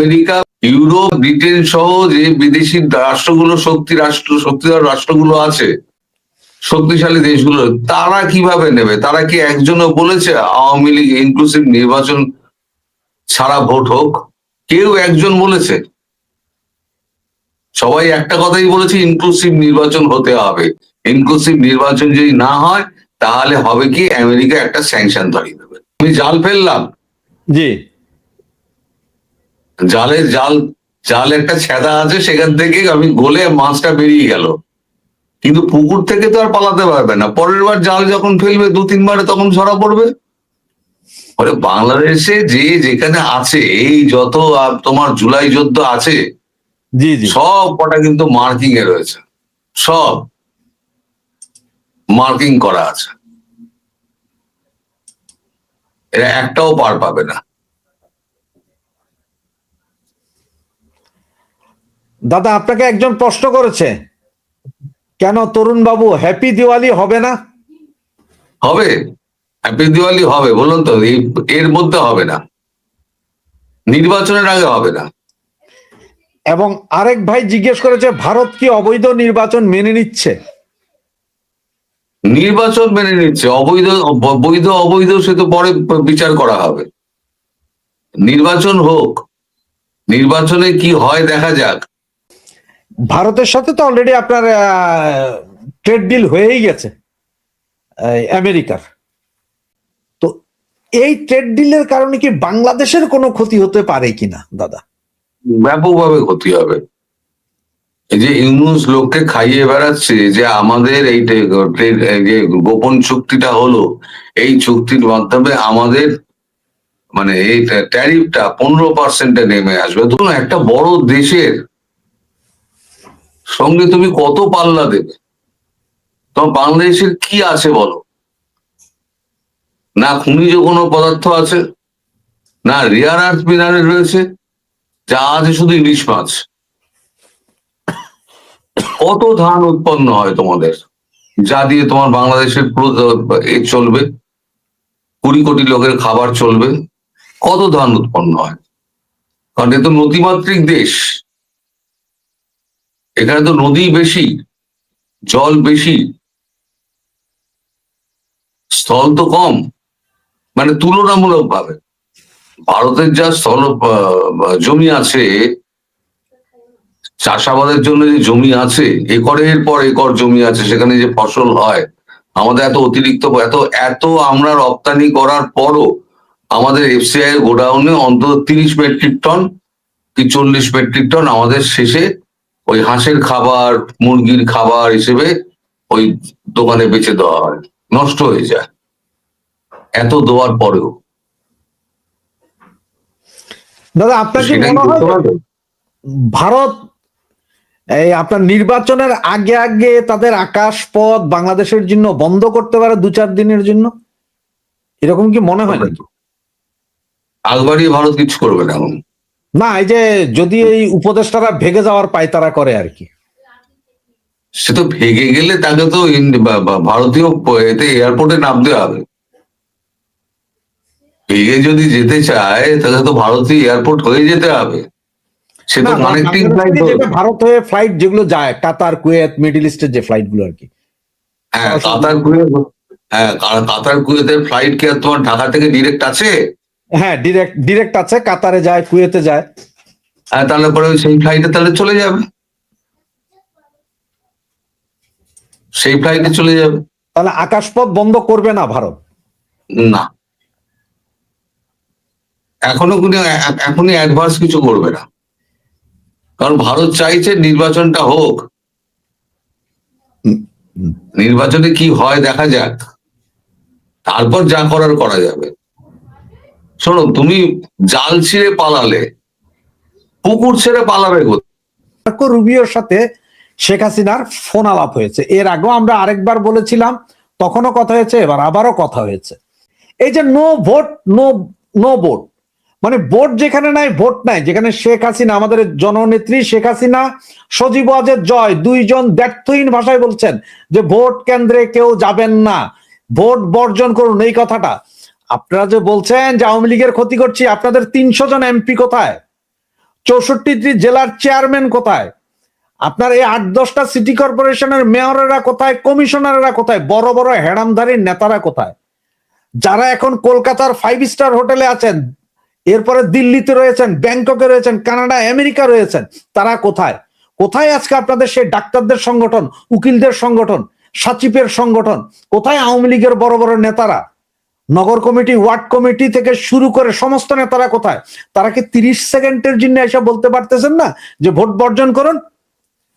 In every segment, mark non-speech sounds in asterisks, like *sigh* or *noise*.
America, Europe, Britain সহ যে বিদেশি রাষ্ট্রগুলো, শক্তি রাষ্ট্র, শক্তিধর রাষ্ট্রগুলো আছে, শক্তিশালী দেশগুলো, তারা কীভাবে নেবে? তারা কি একজনও বলেছে, আওয়ামী লীগ ইনক্লুসিভ নির্বাচন ছাড়া ভোট হোক? কেউ একজন বলেছে। সবাই একটা কথাই বলেছে ইনক্লুসিভ নির্বাচন হতে হবে। ইনক্লুসিভ নির্বাচন যদি না হয়, তাহলে হবে কি, আমেরিকা একটা স্যাংশন ধরিয়ে দেবে। আমি জাল ফেললাম। জি। জালের জাল জাল একটা ছেদা আছে সেখান থেকে আমি গলে মাছটা বেরিয়ে গেল। কিন্তু পুকুর থেকে তো আর পালাতে পারবে না। পরের বার জাল যখন ফেলবে দু তিনবারে তখন ধরা পড়বে। ফলে বাংলাদেশে যে যেখানে আছে এই যত তোমার জুলাই যুদ্ধ আছে জি জি। সব কটা কিন্তু মার্কিং এ রয়েছে। সব মার্কিং করা আছে। এরা একটাও পার পাবে না। দাদা আপনাকে একজন প্রশ্ন করেছে। কেন তরুণ বাবু হ্যাপি দিওয়ালি হবে না? হবে। হ্যাপি দিওয়ালি হবে বলুন তো এর মধ্যে হবে না। নির্বাচনের আগে হবে না। এবং আরেক ভাই জিজ্ঞেস করেছে ভারত কি অবৈধ নির্বাচন মেনে নিচ্ছে? নির্বাচন মেনে নিচ্ছে অবৈধ অব- বৈধ অবৈধ সে তো পরে বিচার করা হবে। নির্বাচন হোক নির্বাচনে কি হয় দেখা যাক। ভারতের সাথে তো অলরেডি আপনার ট্রেড ডিল হয়েই গেছে আমেরিকার। তো এই ট্রেড ডিলের কারণে কি বাংলাদেশের কোনো ক্ষতি হতে পারে কিনা, দাদা? ব্যাপকভাবে ক্ষতি হবে। এই যে ইউনুস লোককে খাইয়ে বেড়াচ্ছে যে আমাদের এই যে গোপন চুক্তিটা হলো, এই চুক্তির মাধ্যমে আমাদের মানে এই ট্যারিফটা পনেরো পার্সেন্টে নেমে আসবে। ধরুন একটা বড় দেশের সঙ্গে তুমি কত পাল্লা দেবে? তোমার বাংলাদেশের কি আছে বলো? না খনিজ কোনো পদার্থ আছে, না রেয়ার আর্থ মিনারেল রয়েছে, যা আছে শুধু ইলিশ মাছ। কত ধান উৎপন্ন হয় তোমাদের, যা দিয়ে তোমার বাংলাদেশের চলবে? কুড়ি কোটি লোকের খাবার চলবে। কত ধান উৎপন্ন হয়? কারণ এ তো নদীমাতৃক দেশ। এখানে তো নদী বেশি, জল বেশি, স্থল তো কম মানে তুলনামূলক ভাবে। ভারতের যা স্থল জমি আছে, চাষাবাদের জন্য যে জমি আছে, একরের পর একর জমি আছে, সেখানে যে ফসল হয়, আমাদের এত অতিরিক্ত, এত এত আমরা রপ্তানি করার পরও আমাদের এফসিআই গোডাউনে অন্তত তিরিশ মেট্রিক টন কি চল্লিশ মেট্রিক টন আমাদের শেষে ওই হাঁসের খাবার মুরগির খাবার হিসেবে ওই দোকানে বেচে দেওয়া হয়। নষ্ট হয়ে যায়। এত দেওয়ার পরেও। দাদা আপনার কি মনে হয়? ভারত এই আপনার নির্বাচনের আগে আগে তাদের আকাশ পথ বাংলাদেশের জন্য বন্ধ করতে পারে দু চার দিনের জন্য? এরকম কি মনে হয় নাকি? আগবাড়িয়ে ভারত কিছু করবে না এখন। না এই যে যদি এই উপদেষ্টারা ভেগে যাওয়ার পায়তারা করে আর কি। সে তো ভেগে গেলে তাকে তো ভারতীয় এতে এয়ারপোর্টে নামতে হবে। ভেগে যদি যেতে চায় তাহলে তো ভারতীয় এয়ারপোর্ট হয়ে যেতে হবে। সে তো কানেক্টিং ফ্লাইট ভারত হয়ে ফ্লাইট যেগুলো যায় কাতার কুয়েত মিডিল ইস্টের যে ফ্লাইটগুলো আর কি। হ্যাঁ কাতার কুয়েত হ্যাঁ কাতার কুয়েতের ফ্লাইট কি আর তোমার ঢাকা থেকে ডিরেক্ট আছে? হ্যাঁ ডিরেক্ট ডিরেক্ট আছে কাতারে যায় কুয়েতে যায়। তাহলে পরে সেই ফ্লাইটে তাহলে চলে যাবে। সেই ফ্লাইটে চলে যাবে। তাহলে আকাশপথ বন্ধ করবে না ভারত? না। এখনও কোনো এখনই অ্যাডভান্স কিছু করবে না। কারণ ভারত চাইছে নির্বাচনটা হোক। নির্বাচনে কি হয় দেখা যাক। তারপর যা করার করা যাবে। শোনো, তুমি জাল ছিঁড়ে পালালে, পুকুর ছেড়ে পালাবে? মার্কো রুবিওর সাথে শেখ হাসিনার ফোন আলাপ হয়েছে। এর আগেও আমরা আরেকবার বলেছিলাম, তখনও কথা হয়েছে, এবার আবারও কথা হয়েছে। এই যে no vote no no vote মানে ভোট যেখানে নাই ভোট নাই, যেখানে শেখ হাসিনা, আমাদের জননেত্রী শেখ হাসিনা, সজীব ওয়াজেদ জয়, দুইজন ব্যর্থহীন ভাষায় বলছেন যে ভোট কেন্দ্রে কেউ যাবেন না। ভোট বর্জন করুন, এই কথাটা। আপনারা যে বলছেন যে আওয়ামী লীগের ক্ষতি করছি, আপনাদের তিনশো জন এমপি কোথায়? চৌষট্টিটি জেলার চেয়ারম্যান কোথায়? আপনার এই আট দশটা সিটি কর্পোরেশনের মেয়রেরা কোথায়? কমিশনাররা কোথায়? বড় বড় হেড়ামধারী নেতারা কোথায়? যারা এখন কলকাতার ফাইভ স্টার হোটেলে আছেন, এরপরে দিল্লিতে রয়েছেন, ব্যাংককে রয়েছেন, কানাডা, আমেরিকা রয়েছেন, তারা কোথায়? কোথায় আজকে আপনাদের সেই ডাক্তারদের সংগঠন, উকিলদের সংগঠন, সাচিপের সংগঠন? কোথায় আওয়ামী লীগের বড় বড় নেতারা? নগর কমিটি, ওয়ার্ড কমিটি থেকে শুরু করে সমস্ত নেতারা কোথায়? তারা কি তিরিশ সেকেন্ডের জন্য এসে বলতে পারতেছেন না? যে ভোট বর্জন করুন।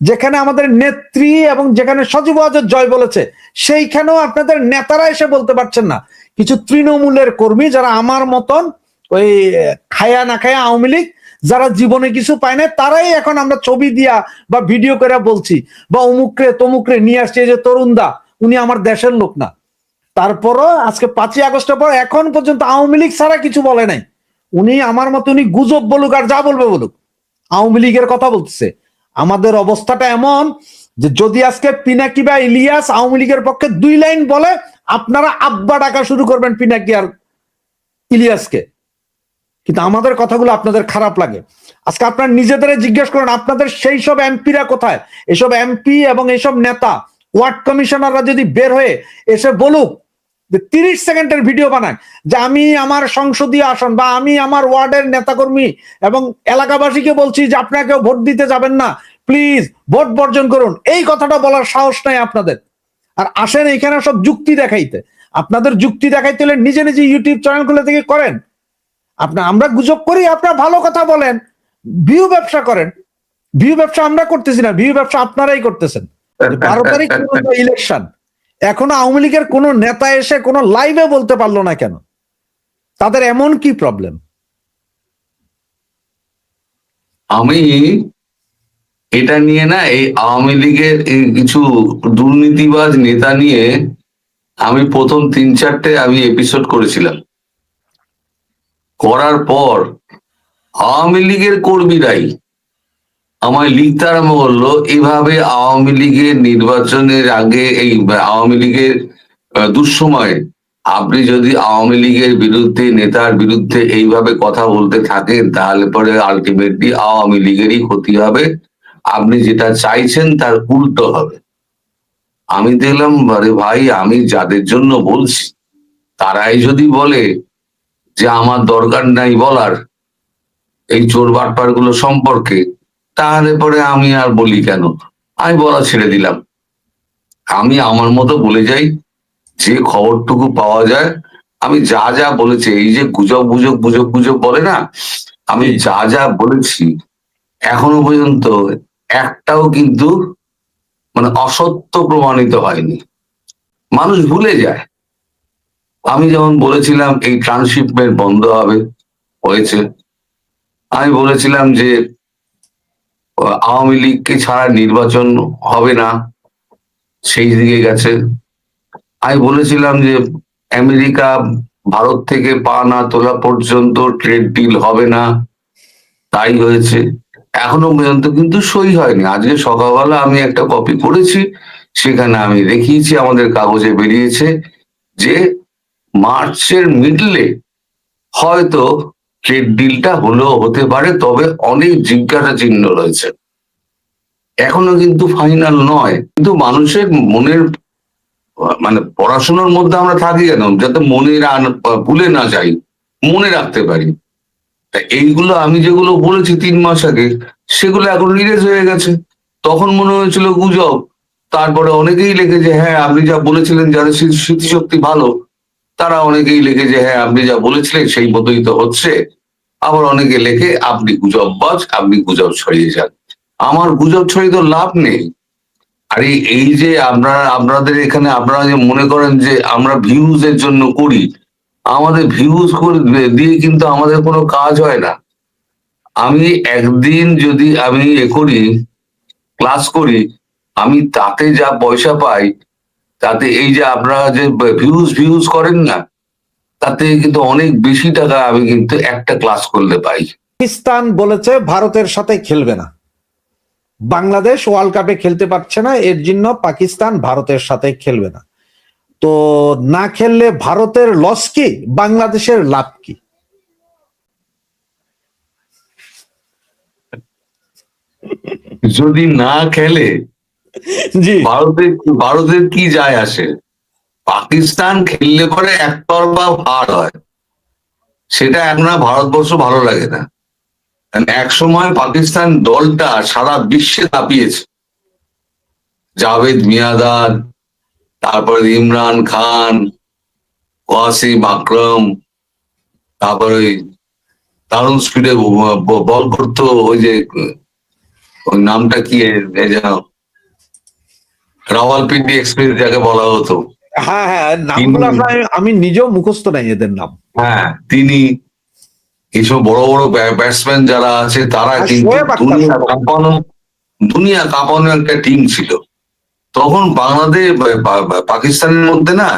যেখানে আমাদের নেত্রী এবং যেখানে সজীব ওয়াজেদ জয় বলেছে, সেইখানেও আপনাদের নেতারা এসে বলতে পারছেন না। কিছু তৃণমূলের কর্মী যারা আমার মতন ওই খায়া না খায়া আওয়ামী লীগ, যারা জীবনে কিছু পায় না তারাই এখন আমরা ছবি দিয়া বা ভিডিও করে বলছি। বা অমুকরে তমুকরে নিয়ে আসছে যে তরুণদা, উনি আমার দেশের লোক না। তারপরও আজকে পাঁচই আগস্টের পর এখন পর্যন্ত আওয়ামী লীগ ছাড়া কিছু বলে নাই। উনি আমার মতো উনি গুজব বলুক আর যা বলবে বলুক। আওয়ামী লীগের কথা বলতেছে। আমাদের অবস্থাটা এমন যে যদি আজকে পিনাকি বা ইলিয়াস আওয়ামী লীগের পক্ষে দুই লাইন বলে, আপনারা আব্বা ডাকা শুরু করবেন পিনাকি আর ইলিয়াসকে। কিন্তু আমাদের কথাগুলো আপনাদের খারাপ লাগে। আজকে আপনার নিজেদের জিজ্ঞেস করেন, আপনাদের সেই সব এমপিরা কোথায়? এসব এমপি এবং এসব নেতা, ওয়ার্ড কমিশনাররা যদি বের হয়ে এসে বলুক যে তিরিশ সেকেন্ডের ভিডিও বানায় যে আমি আমার সংসদীয় আসন বা আমি আমার ওয়ার্ডের নেতাকর্মী এবং এলাকাবাসীকে বলছি যে আপনাকেও ভোট দিতে যাবেন না প্লিজ ভোট বর্জন করুন। এই কথাটা বলার সাহস নাই আপনাদের। আর আসেন এখানে সব যুক্তি দেখাইতে। আপনাদের যুক্তি দেখাইতে হলে নিজে নিজে ইউটিউব চ্যানেলগুলো থেকে করেন। আপনার আমরা গুজব করি আপনারা ভালো কথা বলেন ভিউ ব্যবসা করেন। ভিউ ব্যবসা আমরা করতেছি না ভিউ ব্যবসা আপনারাই করতেছেন। *laughs* বারো তারিখ ইলেকশন এখনও আওয়ামী লীগের কোন নেতা এসে কোন লাইভে বলতে পারল না কেন? তাদের এমন কি প্রবলেম আমি এটা নিয়ে না এই আওয়ামী লীগের কিছু দুর্নীতিবাজ নেতা নিয়ে আমি প্রথম তিন চারটে আমি এপিসোড করেছিলাম। করার পর আওয়ামী লীগের কর্মীরাই আমায় লিখতে আরম্ভ করল, এভাবে আওয়ামী লীগের নির্বাচনের আগে এই, আওয়ামী লীগের দুঃসময়ে আপনি যদি আওয়ামী লীগের বিরুদ্ধে, নেতার বিরুদ্ধে এইভাবে কথা বলতে থাকেন, তাহলে পরে আলটিমেটলি আওয়ামী লীগেরই ক্ষতি হবে। আপনি যেটা চাইছেন, তার উল্টো হবে। আমি দেখলাম, আরে ভাই, আমি যাদের জন্য বলছি, তারাই যদি বলে যে আমার দরকার নাই বলার, এই চোর বাটপারগুলো সম্পর্কে তাহলে পরে আমি আর বলি কেন? আমি বলা ছেড়ে দিলাম। আমি আমার মতো বলে যাই যে খবরটুকু পাওয়া যায়। আমি যা যা বলেছি এই যে গুজব গুজব গুজব গুজব বলে না আমি যা যা বলেছি এখনও পর্যন্ত একটাও কিন্তু মানে অসত্য প্রমাণিত হয়নি। মানুষ ভুলে যায়। আমি যেমন বলেছিলাম এই ট্রান্সশিপমেন্ট বন্ধ হবে হয়েছে। আমি বলেছিলাম যে আওয়ামী লীগকে ছাড়া নির্বাচন হবে না, সেই দিকে গেছে। আমি বলেছিলাম যে আমেরিকা ভারত থেকে পা না তোলা পর্যন্ত ট্রেড ডিল হবে না, তাই হয়েছে। এখনও পর্যন্ত কিন্তু সই হয়নি। আজকে সকালবেলা আমি একটা কপি করেছি, সেখানে আমি দেখিয়েছি, আমাদের কাগজে বেরিয়েছে যে মার্চের মিডলে হয়তো ট্রেড ডিলটা হলেও হতে পারে, তবে অনেক জিজ্ঞাসা চিহ্ন রয়েছে। এখনও কিন্তু ফাইনাল নয়। কিন্তু মানুষের মনের মানে পড়াশোনার মধ্যে আমরা থাকি কেন যাতে মনে ভুলে না যাই, মনে রাখতে পারি। তা এইগুলো আমি যেগুলো বলেছি তিন মাস আগে, সেগুলো এখন রিলিজ হয়ে গেছে। তখন মনে হয়েছিল গুজব। তারপরে অনেকেই লিখেছে হ্যাঁ আপনি যা বলেছিলেন যাদের স্মৃতি- স্মৃতিশক্তি ভালো তারা অনেকেই লেখে যে হ্যাঁ আপনি যা বলেছিলেন সেই মতোই তো হচ্ছে। আবার অনেকে লেখে, আপনি গুজববাজ আপনি গুজব ছড়িয়ে যান। আমার গুজব ছড়িয়ে তো লাভ নেই। আরে, এই যে আপনারা, আপনাদের এখানে আপনারা যে মনে করেন যে আমরা ভিউজ এর জন্য করি, আমাদের ভিউজ করে দিয়ে কিন্তু আমাদের কোনো কাজ হয় না। আমি একদিন যদি আমি এ করি ক্লাস করি, আমি তাতে যা পয়সা পাই তাতে এই যে আপনারা যে ভিউজ ভিউজ করেন না তাতে কিন্তু অনেক বেশি টাকা আমি কিন্তু একটা ক্লাস করলে পাই। পাকিস্তান বলেছে ভারতের সাথে খেলবে না। বাংলাদেশ ওয়ার্ল্ড কাপে খেলতে পারছে না এর জন্য পাকিস্তান ভারতের সাথে খেলবে না। তো না খেললে ভারতের লস কি বাংলাদেশের লাভ কি? যদি না খেলে জি। ভারতের ভারতের কি যায় আসে? পাকিস্তান খেললে পরে একতরফা হার হয়। সেটা এখন ভারতবর্ষ ভালো লাগে না। এক সময় পাকিস্তান দলটা সারা বিশ্বে তাপিয়েছে জাভেদ মিয়াদার, তারপরে ইমরান খান, ওয়াসিম আকরম, তারপরে ওই দারুণ স্পিডে বল করতো ওই যে, ওই নামটা কি যেন? রাওয়ালপিন্ডি এক্সপ্রেস যাকে বলা হতো। হ্যাঁ হ্যাঁ নামগুলো আমি নিজেও মুখস্থ নাই এদের নাম। হ্যাঁ তিনি এইসব বড় বড় ব্যাটসম্যান যারা আছে তারা কিন্তু দুনিয়া। কাঁপানো দুনিয়া কাঁপানো একটা টিম ছিল। তখন বাংলাদেশ পাকিস্তানের মধ্যে না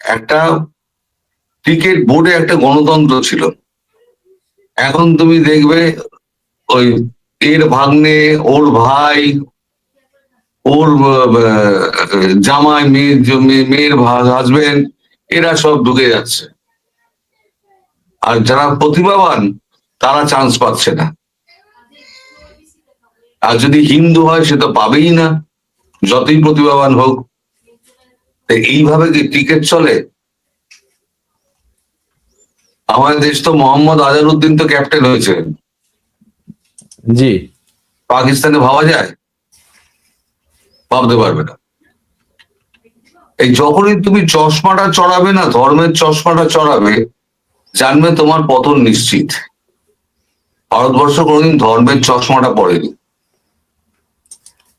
একটা ক্রিকেট বোর্ডে একটা গণতন্ত্র ছিল। এখন তুমি দেখবে ওই এর ভাগ্নে ওর ভাই ওর জামাই মেয়ের মেয়ে- মেয়ের হাজবেন্ড এরা সব ঢুকে যাচ্ছে। আর যারা প্রতিভাবান তারা চান্স পাচ্ছে না। আর যদি হিন্দু হয় সে তো পাবেই না। যতই প্রতিভাবান হোক। তো এইভাবে কি ক্রিকেট চলে আমাদের দেশ তো মোহাম্মদ আজারউদ্দিন তো ক্যাপ্টেন হয়েছে। জি। পাকিস্তানে ভাবা যায়? ভাবতে পারবে না। এই যখনই তুমি চশমাটা চড়াবে না ধর্মের চশমাটা চড়াবে জানবে তোমার পতন নিশ্চিত। ভারতবর্ষ কোনোদিন ধর্মের চশমাটা পড়েনি।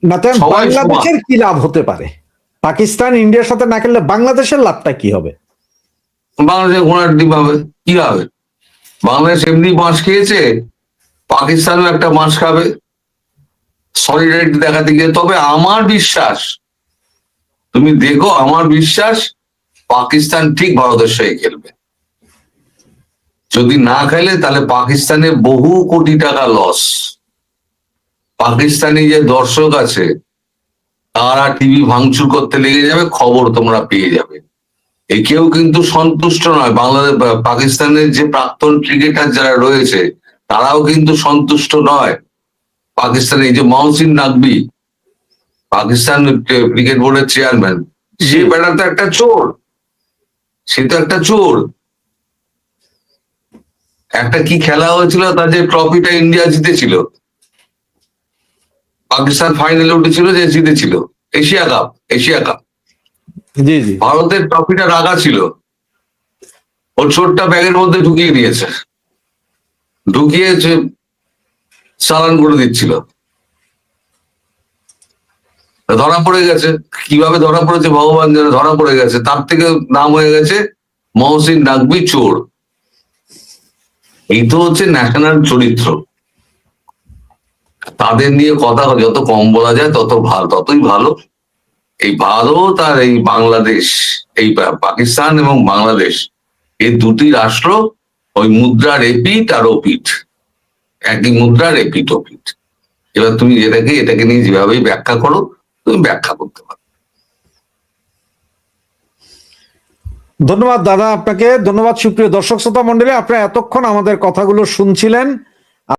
না বাংলাদেশের কি লাভ হতে পারে? পাকিস্তান ইন্ডিয়ার সাথে না খেললে বাংলাদেশের লাভটা কি হবে? বাংলাদেশে ঘোড়ার ডিম হবে কি হবে? বাংলাদেশ এমনি মাছ খেয়েছে পাকিস্তানও একটা মাছ খাবে। সলিডারিটি দেখাতে গিয়ে, তবে আমার বিশ্বাস, তুমি দেখো, আমার বিশ্বাস, পাকিস্তান ঠিক ভারতের সঙ্গে খেলবে। যদি না খেলে, তাহলে পাকিস্তানে বহু কোটি টাকা লস পাকিস্তানি যে দর্শক আছে, তারা টিভি ভাঙচুর করতে লেগে যাবে, খবর তোমরা পেয়ে যাবে। এই কেউ কিন্তু সন্তুষ্ট নয়। বাংলাদেশ, পাকিস্তানের যে প্রাক্তন ক্রিকেটার যারা রয়েছে, তারাও কিন্তু সন্তুষ্ট নয়। পাকিস্তানে এই যে মহসিন নাকবি পাকিস্তান ক্রিকেট বোর্ডের চেয়ারম্যান সে বেটা তো একটা চোর সে তো একটা চোর। একটা কি খেলা হয়েছিল? তার যে ট্রফিটা ইন্ডিয়া জিতেছিল। পাকিস্তান ফাইনালে উঠেছিল যে জিতেছিল। Asia cup Asia cup. ভারতের ট্রফিটা রাখা ছিল। ও ছোটটা ব্যাগের মধ্যে ঢুকিয়ে দিয়েছে। ঢুকিয়ে যে চালান করে দিচ্ছিল। ধরা পড়ে গেছে। কীভাবে ধরা পড়েছে? ভগবান যেন ধরা পড়ে গেছে। তার থেকে নাম হয়ে গেছে মহসিন নাকবি চোর। এই তো হচ্ছে ন্যাশনাল চরিত্র। তাদের নিয়ে কথা যত কম বলা যায় তত ভালো, ততই ভালো। এই ভারত আর এই বাংলাদেশ, এই পাকিস্তান এবং বাংলাদেশ। এই দুটি রাষ্ট্র, ওই মুদ্রার এপিট আর ওপিট একই মুদ্রার এপিট ওপিট এবার তুমি যেটাকে এটাকে নিয়ে যেভাবেই ব্যাখ্যা করো, তুমি ব্যাখ্যা করতে পারো। ধন্যবাদ দাদা আপনাকে, ধন্যবাদ সুপ্রিয় দর্শক শ্রোতা মন্ডলী আপনারা এতক্ষণ আমাদের কথাগুলো শুনছিলেন।